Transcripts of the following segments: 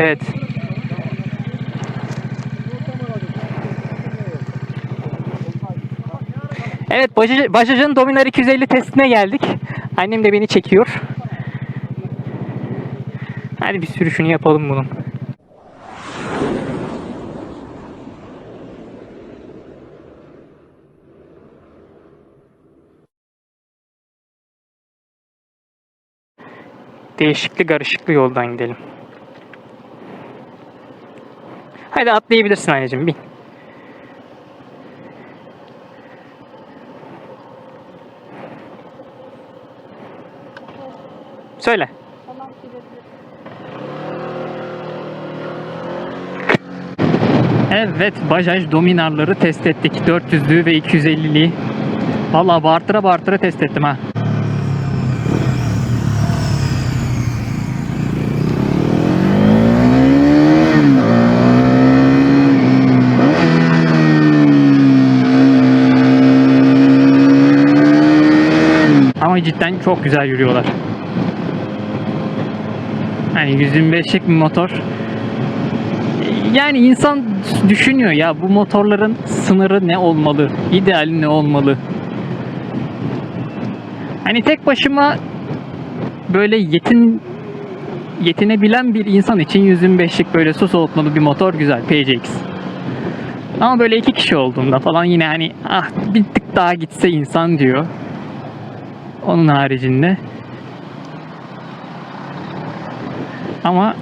Evet. Evet, Bajaj- Bajaj'ın Dominar 250 testine geldik. Annem de beni çekiyor. Hadi bir sürüşünü yapalım bunun. Değişikli karışıklı yoldan gidelim. Hadi atlayabilirsin anneciğim bin. Söyle. Evet, Bajaj Dominar'ları test ettik. 400'lüğü ve 250'liği. Vallahi bağırtıra bağırtıra test ettim ha. Ama cidden çok güzel yürüyorlar. Yani 125'lik bir motor. Yani insan düşünüyor ya bu motorların sınırı ne olmalı? İdeali ne olmalı? Hani tek başıma böyle yetin yetinebilen bir insan için 125'lik böyle su soğutmalı bir motor güzel PCX. Ama böyle iki kişi olduğunda falan yine hani ah bir tık daha gitse insan diyor. Onun haricinde. Ama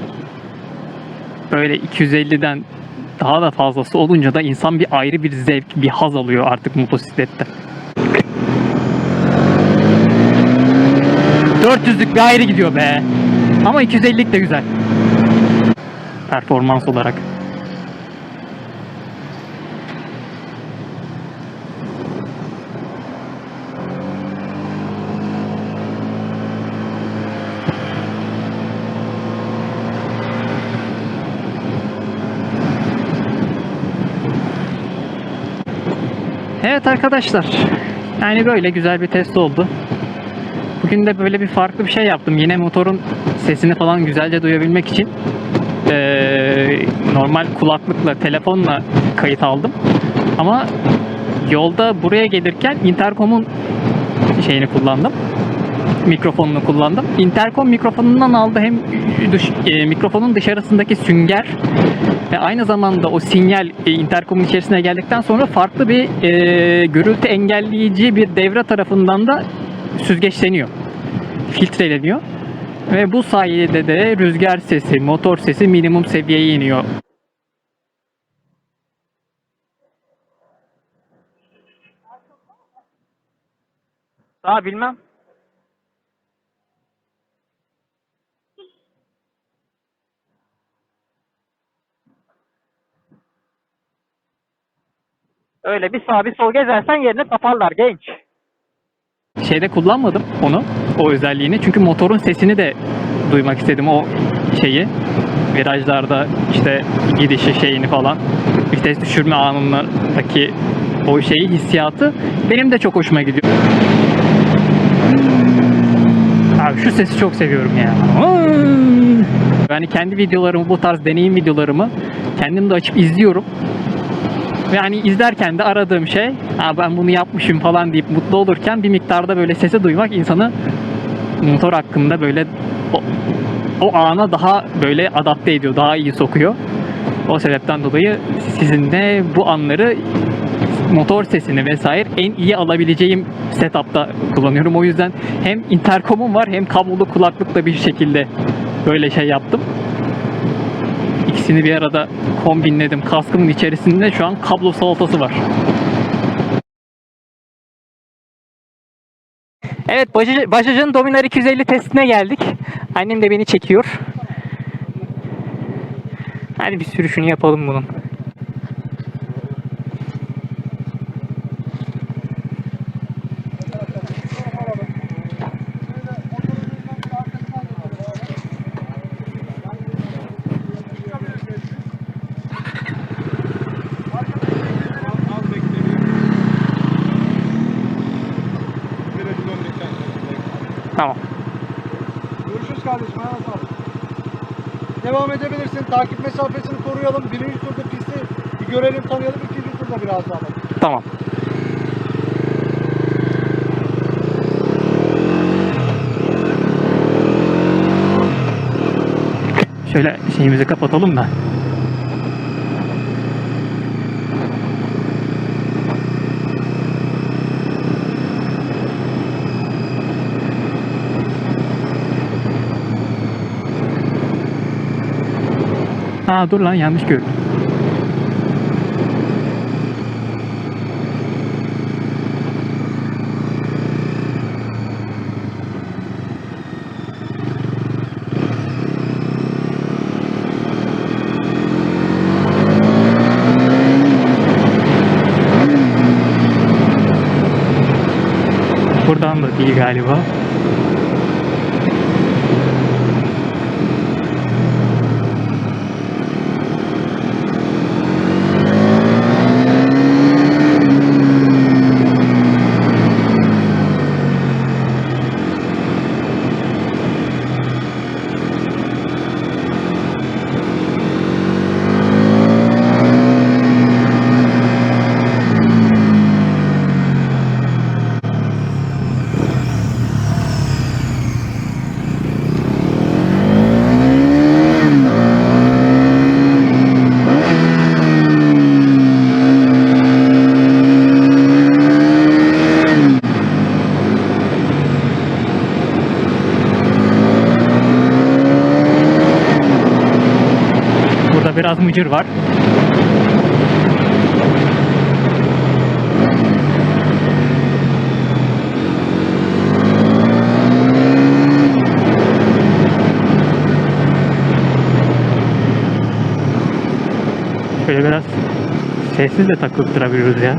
böyle 250'den daha da fazlası olunca da insan bir ayrı bir zevk, bir haz alıyor artık motosiklette. 400'lük bir ayrı gidiyor be. Ama 250'lik de güzel. Performans olarak. Evet arkadaşlar. Yani böyle güzel bir test oldu. Bugün de böyle bir farklı bir şey yaptım. Yine motorun sesini falan güzelce duyabilmek için eee, normal kulaklıkla, telefonla kayıt aldım. Ama yolda buraya gelirken interkomun şeyini kullandım. Mikrofonunu kullandım. Interkom mikrofonundan aldı hem dış, e, mikrofonun dışarısındaki sünger ve aynı zamanda o sinyal e, interkomun içerisine geldikten sonra farklı bir e, gürültü engelleyici bir devre tarafından da süzgeçleniyor. Filtreleniyor. Ve bu sayede de rüzgar sesi, motor sesi minimum seviyeye iniyor. Daha bilmem. Öyle bir sağ bir sol gezersen yerini kaparlar genç. Şeyde kullanmadım onu, o özelliğini. Çünkü motorun sesini de duymak istedim o şeyi. Virajlarda işte gidişi şeyini falan. Vites düşürme anındaki o şeyi hissiyatı benim de çok hoşuma gidiyor. Abi şu sesi çok seviyorum ya. Yani kendi videolarımı, bu tarz deneyim videolarımı kendim de açıp izliyorum. Ve hani izlerken de aradığım şey ben bunu yapmışım falan deyip mutlu olurken bir miktarda böyle sesi duymak insanı motor hakkında böyle o, o ana daha böyle adapte ediyor, daha iyi sokuyor. O sebepten dolayı sizin de bu anları motor sesini vesaire en iyi alabileceğim setupta kullanıyorum. O yüzden hem interkomum var hem kablolu kulaklıkla bir şekilde böyle şey yaptım. İkisini bir arada kombinledim. Kaskımın içerisinde şu an kablo salatası var. Evet, Bajaj- Bajaj'ın Dominar 250 testine geldik. Annem de beni çekiyor. Hadi bir sürüşünü yapalım bunun. Takip mesafesini koruyalım. Birinci turda pisti bir görelim, tanıyalım. İkinci turda biraz daha alalım. Tamam. Şöyle şeyimizi kapatalım da. Aa dur lan yanlış gördüm. Buradan da değil galiba. Biraz mıcır var. Şöyle biraz sessiz de takılıp durabiliyoruz ya.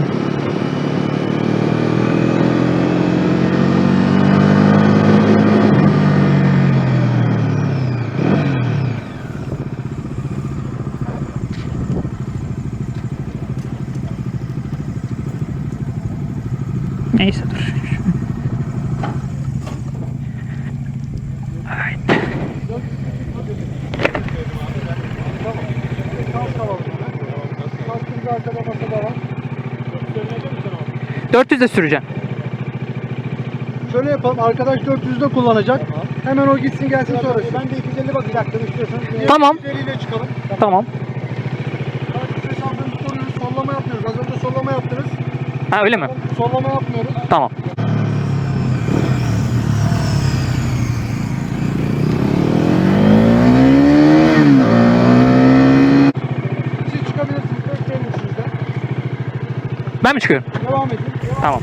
400 de süreceğim. Şöyle yapalım. Arkadaş 400'de kullanacak. Hemen o gitsin gelsin sonrası. Ben de 250 bakacaktım istiyorsan. Tamam. 250 ile çıkalım. Tamam. Takip mesafemizi koruyoruz. Sollama yapmıyoruz. Az önce sollama yaptınız. Ha öyle mi? Sollama yapmıyoruz. Tamam. Siz çıkabilirsiniz. Bekleyin üçünüzde. Ben mi çıkıyorum? Devam edin. Tamam.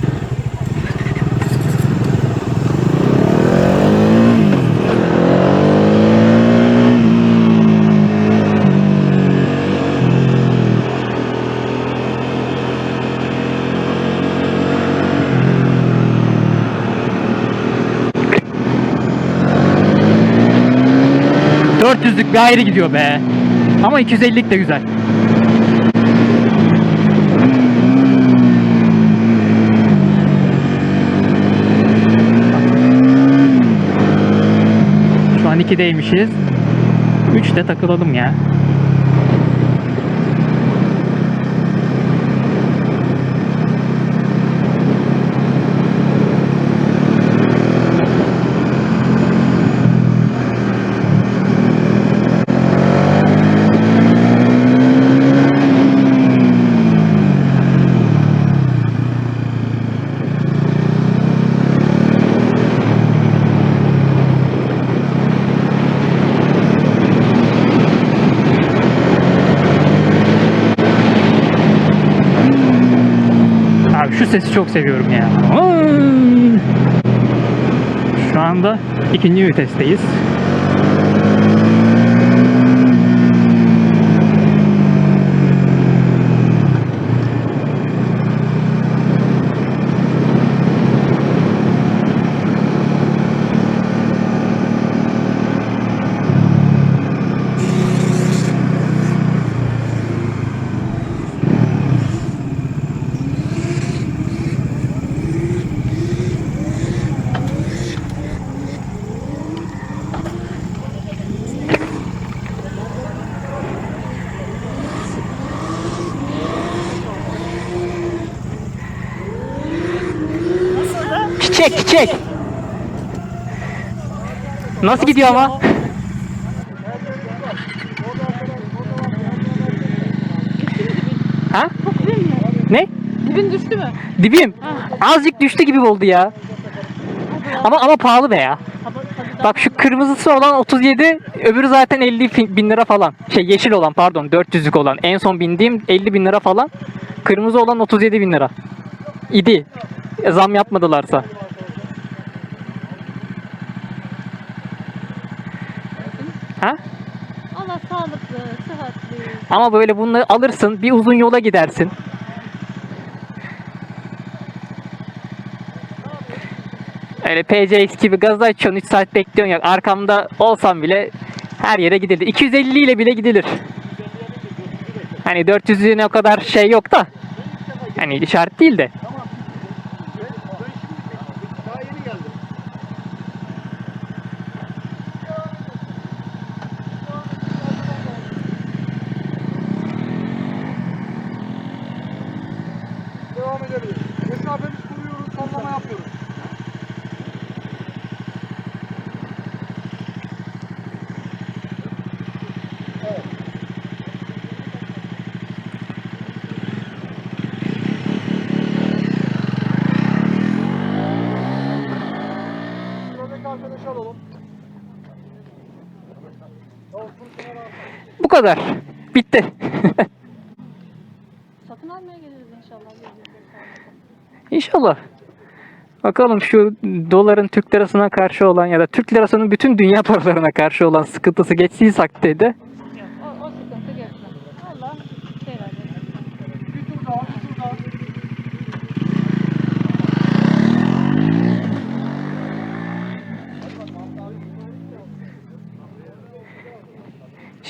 ...400'lük bir ayrı gidiyor be. Ama 250'lik de güzel. 2'deymişiz. 3'te takılalım ya. Abi şu sesi çok seviyorum ya. Şu anda ikinci vitesteyiz. Nasıl gidiyor ama? Ha? Ne? Dibin düştü mü? Dibim. Azıcık düştü gibi oldu ya. Ama ama pahalı be ya. Bak şu kırmızısı olan 37, öbürü zaten 50 fi- bin lira falan. Şey yeşil olan pardon 400'lük olan. En son bindiğim 50 bin lira falan. Kırmızı olan 37 bin lira. İdi. E, Zam yapmadılarsa. Ha? Allah sağlıklı, sıhhatli. Ama böyle bunları alırsın, bir uzun yola gidersin. Öyle PCX gibi gaz açıyorsun 3 saat bekliyorsun ya arkamda olsam bile her yere gidilir. 250 ile bile gidilir. Hani 400'lüğüne o kadar şey yok da. Hani işaret değil de. Kadar. Bitti. Satın almaya geliriz inşallah. İnşallah. Bakalım şu doların Türk lirasına karşı olan ya da Türk lirasının bütün dünya paralarına karşı olan sıkıntısı geçtiği takdirde Yok, o, o sıkıntı geçsin. Allah şey versin. Bir tur daha, bir tur daha.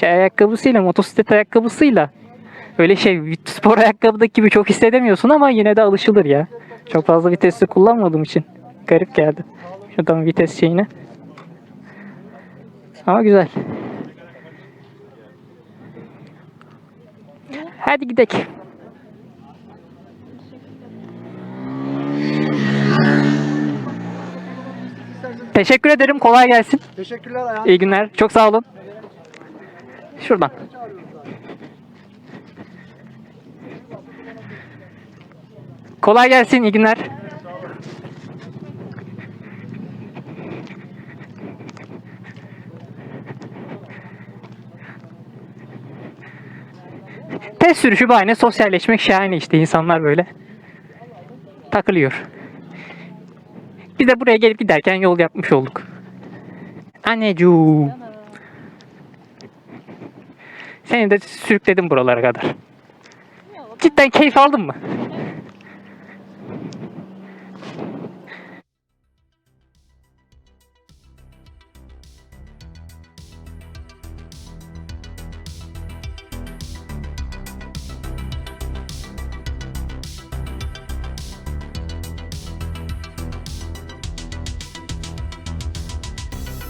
Şey ayakkabısıyla motosiklet ayakkabısıyla öyle şey spor ayakkabıdaki gibi çok hissedemiyorsun ama yine de alışılır ya. Çok fazla vitesli kullanmadığım için garip geldi. Şuradan vites şeyine. Ama güzel. Hadi gidelim. Teşekkür ederim. Kolay gelsin. Teşekkürler Ayhan. İyi günler. Çok sağ olun. Şuradan. Kolay gelsin. İyi günler. Test sürüşü bahane sosyalleşmek şahane işte insanlar böyle takılıyor. Biz de buraya gelip giderken yol yapmış olduk. Anneciğim. Seni de sürükledim buralara kadar. Cidden keyif aldın mı?